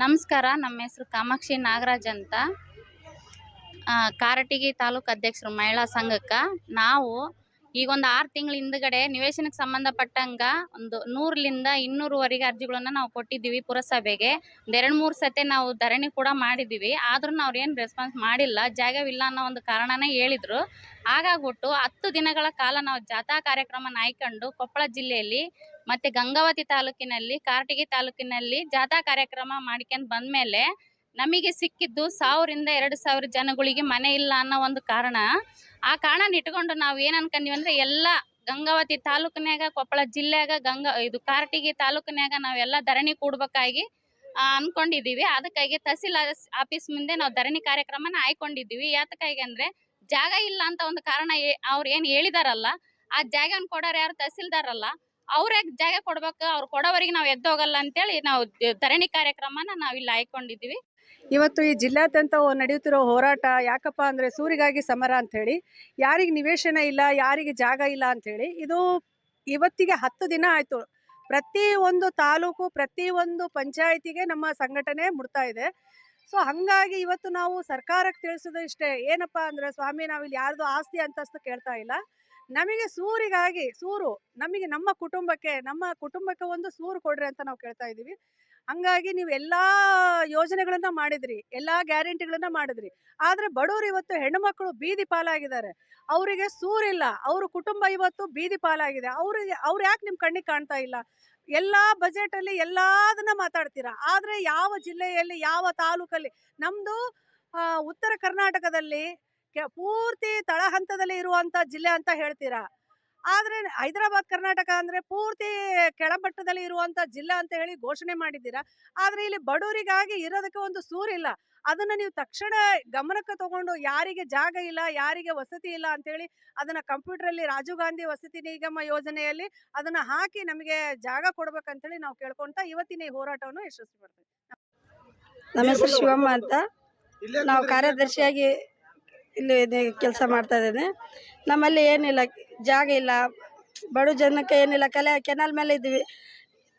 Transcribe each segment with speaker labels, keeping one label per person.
Speaker 1: ನಮಸ್ಕಾರ, ನಮ್ಮ ಹೆಸರು ಕಾಮಾಕ್ಷಿ ನಾಗರಾಜ್ ಅಂತ. ಕಾರಟಗಿ ತಾಲೂಕು ಅಧ್ಯಕ್ಷರು ಮಹಿಳಾ ಸಂಘಕ್ಕೆ. ನಾವು ಈಗ ಒಂದು ಆರು ತಿಂಗಳ ಹಿಂದ್ಗಡೆ ನಿವೇಶನಕ್ಕೆ ಸಂಬಂಧಪಟ್ಟಂಗ ಒಂದು ನೂರಲಿಂದ ಇನ್ನೂರುವರೆಗೆ ಅರ್ಜಿಗಳನ್ನ ನಾವು ಕೊಟ್ಟಿದ್ದೀವಿ ಪುರಸಭೆಗೆ. ಒಂದೆರಡು ಮೂರು ಸತಿ ನಾವು ಧರಣಿ ಕೂಡ ಮಾಡಿದ್ದೀವಿ. ಆದ್ರೂ ಅವ್ರು ಏನು ರೆಸ್ಪಾನ್ಸ್ ಮಾಡಿಲ್ಲ. ಜಾಗವಿಲ್ಲ ಅನ್ನೋ ಒಂದು ಕಾರಣನೇ ಹೇಳಿದ್ರು. ಹಾಗಾಗ್ಬಿಟ್ಟು ಹತ್ತು ದಿನಗಳ ಕಾಲ ನಾವು ಜಾಥಾ ಕಾರ್ಯಕ್ರಮನ ಆಯ್ಕೊಂಡು ಕೊಪ್ಪಳ ಜಿಲ್ಲೆಯಲ್ಲಿ ಮತ್ತೆ ಗಂಗಾವತಿ ತಾಲೂಕಿನಲ್ಲಿ ಕಾರಟಗಿ ತಾಲೂಕಿನಲ್ಲಿ ಜಾಥಾ ಕಾರ್ಯಕ್ರಮ ಮಾಡ್ಕೊಂಡ್ ಬಂದ್ಮೇಲೆ ನಮಗೆ ಸಿಕ್ಕಿದ್ದು ಸಾವಿರದಿಂದ ಎರಡು ಸಾವಿರ ಜನಗಳಿಗೆ ಮನೆ ಇಲ್ಲ ಅನ್ನೋ ಒಂದು ಕಾರಣ. ಆ ಕಾರಣ ಇಟ್ಕೊಂಡು ನಾವು ಏನ್ ಅನ್ಕೊಂಡ್ವಿ ಅಂದ್ರೆ ಎಲ್ಲ ಗಂಗಾವತಿ ತಾಲೂಕಿನಾಗ ಕೊಪ್ಪಳ ಜಿಲ್ಲೆಯಾಗ, ಗಂಗಾ ಇದು ಕಾರಟಗಿ ತಾಲೂಕಿನಾಗ ನಾವೆಲ್ಲ ಧರಣಿ ಕೂಡ್ಬೇಕಾಗಿ ಅನ್ಕೊಂಡಿದೀವಿ. ಅದಕ್ಕಾಗಿ ತಹಸೀಲ್ ಆಫೀಸ್ ಮುಂದೆ ನಾವು ಧರಣಿ ಕಾರ್ಯಕ್ರಮನ ಆಯ್ಕೊಂಡಿದ್ದೀವಿ ಯಾತಕ್ಕಾಗಿ ಅಂದ್ರೆ ಜಾಗ ಇಲ್ಲ ಅಂತ ಒಂದು ಕಾರಣ ಅವ್ರು ಏನ್ ಹೇಳಿದಾರಲ್ಲ, ಆ ಜಾಗವನ್ನು ಕೊಡೋರು ಯಾರು ತಹಸೀಲ್ದಾರಲ್ಲ ಅವ್ರೇ ಜಾಗ ಕೊಡ್ಬೇಕು, ಅವ್ರು ಕೊಡೋವರೆಗೆ ನಾವು ಎದ್ದೋಗಲ್ಲ ಅಂತೇಳಿ ನಾವು ಧರಣಿ ಕಾರ್ಯಕ್ರಮನ ನಾವು ಇಲ್ಲಿ ಹಾಕೊಂಡಿದ್ದೀವಿ
Speaker 2: ಇವತ್ತು ಈ ಜಿಲ್ಲಾದ್ಯಂತ ನಡೆಯುತ್ತಿರೋ ಹೋರಾಟ ಯಾಕಪ್ಪ ಅಂದರೆ ಸೂರಿಗಾಗಿ ಸಮರ ಅಂಥೇಳಿ ಯಾರಿಗೆ ನಿವೇಶನ ಇಲ್ಲ, ಯಾರಿಗೆ ಜಾಗ ಇಲ್ಲ ಅಂಥೇಳಿ ಇದು ಇವತ್ತಿಗೆ ಹತ್ತು ದಿನ ಆಯಿತು. ಪ್ರತಿ ಒಂದು ತಾಲೂಕು, ಪ್ರತಿ ಒಂದು ಪಂಚಾಯಿತಿಗೆ ನಮ್ಮ ಸಂಘಟನೆ ಮುಡ್ತಾ ಇದೆ. ಸೊ ಹಾಗಾಗಿ ಇವತ್ತು ನಾವು ಸರ್ಕಾರಕ್ಕೆ ತಿಳಿಸೋದು ಇಷ್ಟೇ, ಏನಪ್ಪ ಅಂದರೆ ಸ್ವಾಮಿ ನಾವಿಲ್ಲಿ ಯಾರ್ದು ಆಸ್ತಿ ಅಂತಸ್ತು ಕೇಳ್ತಾ ಇಲ್ಲ. ನಮಗೆ ಸೂರಿಗಾಗಿ, ಸೂರು, ನಮಗೆ ನಮ್ಮ ಕುಟುಂಬಕ್ಕೆ ನಮ್ಮ ಕುಟುಂಬಕ್ಕೆ ಒಂದು ಸೂರು ಕೊಡ್ರಿ ಅಂತ ನಾವು ಕೇಳ್ತಾ ಇದ್ದೀವಿ. ಹಂಗಾಗಿ ನೀವು ಎಲ್ಲಾ ಯೋಜನೆಗಳನ್ನ ಮಾಡಿದ್ರಿ, ಎಲ್ಲಾ ಗ್ಯಾರಂಟಿಗಳನ್ನ ಮಾಡಿದ್ರಿ. ಆದ್ರೆ ಬಡವರು ಇವತ್ತು ಹೆಣ್ಣು ಮಕ್ಕಳು ಬೀದಿ ಪಾಲಾಗಿದ್ದಾರೆ. ಅವರಿಗೆ ಸೂರಿಲ್ಲ, ಅವ್ರ ಕುಟುಂಬ ಇವತ್ತು ಬೀದಿ ಪಾಲಾಗಿದೆ. ಅವ್ರಿಗೆ ಅವ್ರು ಯಾಕೆ ನಿಮ್ ಕಣ್ಣಿಗೆ ಕಾಣ್ತಾ ಇಲ್ಲ? ಎಲ್ಲಾ ಬಜೆಟ್ ಅಲ್ಲಿ ಎಲ್ಲಾದನ್ನ ಮಾತಾಡ್ತೀರಾ? ಆದ್ರೆ ಯಾವ ಜಿಲ್ಲೆಯಲ್ಲಿ, ಯಾವ ತಾಲೂಕಲ್ಲಿ, ನಮ್ದು ಉತ್ತರ ಕರ್ನಾಟಕದಲ್ಲಿ ಕೆ- ಪೂರ್ತಿ ತಳಹಂತದಲ್ಲಿ ಇರುವಂತ ಜಿಲ್ಲೆ ಅಂತ ಹೇಳ್ತೀರಾ? ಆದ್ರೆ ಹೈದರಾಬಾದ್ ಕರ್ನಾಟಕ ಅಂದ್ರೆ ಪೂರ್ತಿ ಕೆಳಮಟ್ಟದಲ್ಲಿ ಇರುವಂತ ಜಿಲ್ಲೆ ಅಂತ ಹೇಳಿ ಘೋಷಣೆ ಮಾಡಿದ್ದೀರಾ? ಆದ್ರೆ ಇಲ್ಲಿ ಬಡವರಿಗಾಗಿ ಇರೋದಕ್ಕೆ ಒಂದು ಸೂರಿಲ್ಲ ಅದನ್ನ ನೀವು ತಕ್ಷಣ ಗಮನಕ್ಕೆ ತಗೊಂಡು ಯಾರಿಗೆ ಜಾಗ ಇಲ್ಲ ಯಾರಿಗೆ ವಸತಿ ಇಲ್ಲ ಅಂತೇಳಿ ಅದನ್ನ ಕಂಪ್ಯೂಟರ್ ಅಲ್ಲಿ ರಾಜೀವ್ ಗಾಂಧಿ ವಸತಿ ನಿಗಮ ಯೋಜನೆಯಲ್ಲಿ ಅದನ್ನ ಹಾಕಿ ನಮಗೆ ಜಾಗ ಕೊಡ್ಬೇಕಂತೇಳಿ ನಾವು ಕೇಳ್ಕೊಂತ ಇವತ್ತಿನ ಈ ಹೋರಾಟವನ್ನು ಯಶಸ್ವಿ ಮಾಡ್ತೀವಿ.
Speaker 3: ನಮ್ಮ ಹೆಸರು ಶಿವಮ್ಮ ಅಂತ. ನಾವು ಕಾರ್ಯದರ್ಶಿಯಾಗಿ ಇಲ್ಲಿ ಕೆಲಸ ಮಾಡ್ತಾ ಇದ್ದೇನೆ. ನಮ್ಮಲ್ಲಿ ಏನಿಲ್ಲ, ಜಾಗ ಇಲ್ಲ. ಬಡ ಜನಕ್ಕೆ ಏನಿಲ್ಲ, ಕಲೆ, ಕೆನಲ್ ಮೇಲೆ ಇದ್ವಿ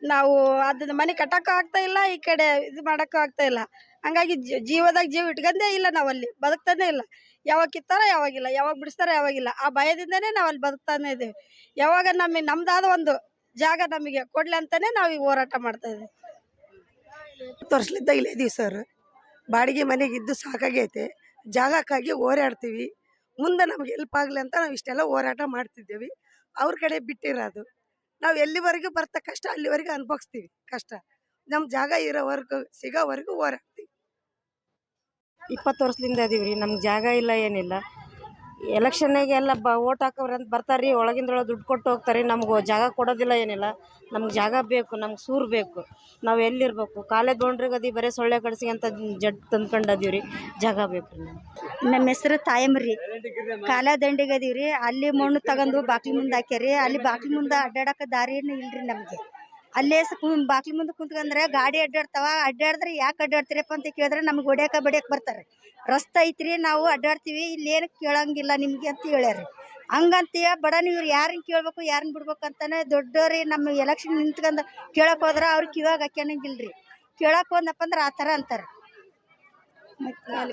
Speaker 3: ನಾವು ಅದನ್ನ ಮನೆ ಕಟ್ಟಕ್ಕೂ ಆಗ್ತಾ ಇಲ್ಲ, ಈ ಕಡೆ ಇದು ಮಾಡೋಕ್ಕೂ ಆಗ್ತಾ ಇಲ್ಲ. ಹಂಗಾಗಿ ಜೀವದಾಗ ಜೀವ ಇಟ್ಕೊಂಡೇ ಇಲ್ಲ ನಾವಲ್ಲಿ ಬದುಕ್ತಾನೆ ಇಲ್ಲ. ಯಾವಾಗ ಕಿತ್ತಾರ ಯಾವಾಗಿಲ್ಲ ಯಾವಾಗ ಬಿಡಿಸ್ತಾರ ಯಾವಾಗಿಲ್ಲ ಆ ಭಯದಿಂದನೇ ನಾವು ಅಲ್ಲಿ ಬದುಕ್ತಾನೆ ಇದ್ದೀವಿ. ಯಾವಾಗ ನಮಗೆ, ನಮ್ದಾದ ಒಂದು ಜಾಗ ನಮಗೆ ಕೊಡ್ಲಿ ಅಂತಾನೆ ನಾವು ಈಗ ಹೋರಾಟ ಮಾಡ್ತಾ ಇದ್ದೀವಿ.
Speaker 4: ಇಲ್ಲೇ ಇದೀವಿ ಸರ್. ಬಾಡಿಗೆ ಮನೆಗೆ ಇದ್ದು ಸಾಕಾಗೈತೆ. ಜಾಗಕ್ಕಾಗಿ ಹೋರಾಡ್ತೀವಿ. ಮುಂದೆ ನಮ್ಗೆ ಹೆಲ್ಪ್ ಆಗಲಿ ಅಂತ ನಾವು ಇಷ್ಟೆಲ್ಲ ಹೋರಾಟ ಮಾಡ್ತಿದ್ದೇವೆ. ಅವ್ರ ಕಡೆ ಬಿಟ್ಟಿರೋದು. ನಾವು ಎಲ್ಲಿವರೆಗೂ ಬರ್ತಾ ಕಷ್ಟ ಅಲ್ಲಿವರೆಗೂ ಅನುಭವಿಸ್ತೀವಿ ಕಷ್ಟ. ನಮ್ಮ ಜಾಗ ಇರೋವರೆಗೂ, ಸಿಗೋವರೆಗೂ ಹೋರಾಡ್ತೀವಿ.
Speaker 3: ಇಪ್ಪತ್ತು ವರ್ಷದಿಂದ ಇದೀವಿ ರೀ ನಮ್ಗೆ ಜಾಗ ಇಲ್ಲ, ಏನಿಲ್ಲ. ಎಲೆಕ್ಷನ್ನಿಗೆ ಎಲ್ಲ ಬ ಓಟ್ ಅಂತ ಬರ್ತಾರೆ ರೀ ಒಳಗಿಂದೊಳಗೆ ದುಡ್ಡು ಕೊಟ್ಟು ಹೋಗ್ತಾರೆ ನಮ್ಗೆ ಜಾಗ ಕೊಡೋದಿಲ್ಲ ಏನಿಲ್ಲ. ನಮ್ಗೆ ಜಾಗ ಬೇಕು, ನಮ್ಗೆ ಸೂರು ಬೇಕು. ನಾವು ಎಲ್ಲಿರ್ಬೇಕು? ಕಾಲೇಜ್ ಬೌಂಡ್ರಿಗೆ ಅದಿ, ಬರೀ ಸೊಳ್ಳೆ ಕಡಿಸಿ ಅಂತ ಜಡ್ ತಂದ್ಕೊಂಡದೀವಿ ರೀ ಜಾಗ ಬೇಕು ರೀ
Speaker 5: ನಮ್ಮ ಹೆಸರು ತಾಯಮ್ರಿ ಕಾಲ ದಂಡಿಗೆ ಅದೀವ್ರಿ. ಅಲ್ಲಿ ಮಣ್ಣು ತಗೊಂಡು ಬಾಕ್ಲಿ ಮುಂದೆ ಹಾಕ್ಯಾರಿ ಅಲ್ಲಿ ಬಾಕ್ಲಿ ಮುಂದೆ ಅಡ್ಡಾಡಕ ದಾರಿನೇ ಇಲ್ರಿ ನಮಗೆ. ಅಲ್ಲೇ ಸ್ ಕು- ಬಾಕ್ಲಿ ಮುಂದೆ ಕುಂತ್ಕಂದ್ರೆ ಗಾಡಿ ಅಡ್ಡಾಡ್ತಾವ ಅಡ್ಡಾಡಿದ್ರೆ ಯಾಕೆ ಅಡ್ಡಾಡ್ತೀರಪ್ಪ ಅಂತ ಕೇಳಿದ್ರೆ ನಮ್ಗೆ ಹೊಡ್ಯಾಕ ಬಡಿಯಕ್ಕೆ ಬರ್ತಾರೆ. ರಸ್ತೆ ಐತ್ರಿ ನಾವು ಅಡ್ಡಾಡ್ತೀವಿ ಇಲ್ಲಿ ಏನು ಕೇಳಂಗಿಲ್ಲ ನಿಮಗೆ ಅಂತ ಹೇಳ್ಯಾರಿ ಹಂಗಂತೀಯ ಬಡ ನೀವು ಯಾರನ್ನ ಕೇಳ್ಬೇಕು ಯಾರನ್ನ ಬಿಡ್ಬೇಕು ಅಂತಾನೆ ದೊಡ್ಡವ್ರಿ ನಮ್ಮ ಎಲೆಕ್ಷನ್ ನಿಂತ್ಕೊಂಡು ಕೇಳಕ್ ಹೋದ್ರ ಅವ್ರಿಗೆ ಕಿವಾಗ ಹಾಕ್ಯಾನಂಗಿಲ್ರಿ. ಕೇಳಕ್ ಹೋದ್ನಪ್ಪ ಅಂದ್ರೆ ಆ ಥರ ಅಂತಾರೆ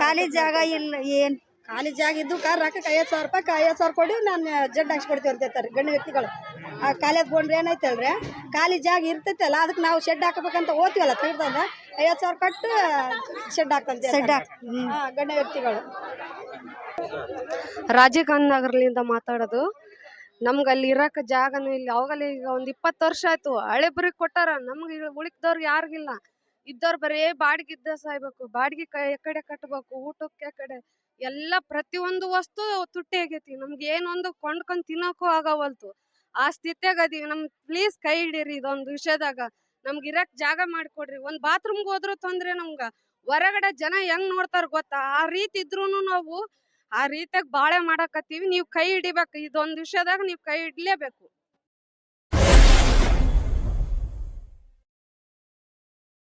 Speaker 5: ಖಾಲಿ ಜಾಗ ಇಲ್ಲ ಏನ್?
Speaker 3: ಖಾಲಿ ಜಾಗ ಇದ್ದು ಕಾರ್ ಹಾಕಕ್ಕೆ ಐವತ್ತು ಸಾವಿರ ರೂಪಾಯಿ ಐವತ್ತು ಸಾವಿರ ಕೊಡಿ ನಾನು ಜಡ್ ಹಾಕ್ಸ್ಕೊಡ್ತೀವಿ ಅಂತ ಹೇಳ್ತಾರೆ. ಗಣ್ಯ ವ್ಯಕ್ತಿಗಳು. ಆ ಕಾಲೇಜ್ ಬೋಂಡ್ರೆ ಏನೈತಲ್ರಿ ಖಾಲಿ ಜಾಗ ಇರ್ತೈತಲ್ಲ ಅದಕ್ಕೆ ನಾವು ಶೆಡ್ ಹಾಕಬೇಕಂತ ಓದ್ತೀವಲ್ಲ ತೆಗ್ದಂದ ಐವತ್ತು ಸಾವಿರ ಕೊಟ್ಟು ಶೆಡ್ ಹಾಕ್ತಂತೆ
Speaker 5: ಶೆಡ್
Speaker 3: ಹಾಂ ಗಣ್ಯ ವ್ಯಕ್ತಿಗಳು.
Speaker 6: ರಾಜೀವ್ ಗಾಂಧಿ ನಗರ್ಲಿಂದ ಮಾತಾಡೋದು ನಮ್ಗೆ ಅಲ್ಲಿ ಇರಕ್ಕೆ ಜಾಗನೂ ಇಲ್ಲ. ಅವಾಗಲ್ಲ ಈಗ ಒಂದು ಇಪ್ಪತ್ತು ವರ್ಷ ಆಯ್ತು. ಹಳೆಬ್ರಿಗೆ ಕೊಟ್ಟಾರ ನಮ್ಗೆ ಉಳಿಕ್ದವ್ರು ಯಾರಿಗಿಲ್ಲ. ಇದ್ದವ್ರು ಬರೀ ಬಾಡಿಗೆ ಇದ್ದ ಸಾಯ್ಬೇಕು. ಬಾಡಿಗೆ ಕ ಕಡೆ ಕಟ್ಟಬೇಕು ಊಟಕ್ಕೆ ಕಡೆ ಎಲ್ಲ ಪ್ರತಿಯೊಂದು ವಸ್ತು ತುಟ್ಟಿ ಆಗೈತಿ. ನಮ್ಗೆ ಏನೊಂದು ಕೊಂಡ್ಕೊಂಡು ತಿನ್ನೋಕ್ಕೂ ಆಗವಲ್ತು. ಆ ಸ್ಥಿತಿಯಾಗ ಅದೀವಿ. ನಮ್ ಪ್ಲೀಸ್ ಕೈ ಹಿಡೀರಿ ಇದೊಂದು ವಿಷಯದಾಗ. ನಮ್ಗೆ ಇರಕ್ ಜಾಗ ಮಾಡಿಕೊಡ್ರಿ. ಒಂದ್ ಬಾತ್ರೂಮ್ಗೆ ಹೋದ್ರು ತೊಂದ್ರೆ ನಮ್ಗ. ಹೊರಗಡೆ ಜನ ಹೆಂಗ್ ನೋಡ್ತಾರ ಗೊತ್ತಾ? ಆ ರೀತಿ ಇದ್ರೂನು ನಾವು ಆ ರೀತಿಯಾಗಿ ಬಾಳೆ ಮಾಡಕತ್ತೀವಿ. ನೀವು ಕೈ ಹಿಡಿಬೇಕು. ಇದೊಂದು ವಿಷಯದಾಗ ನೀವು ಕೈ ಹಿಡ್ಲೇಬೇಕು.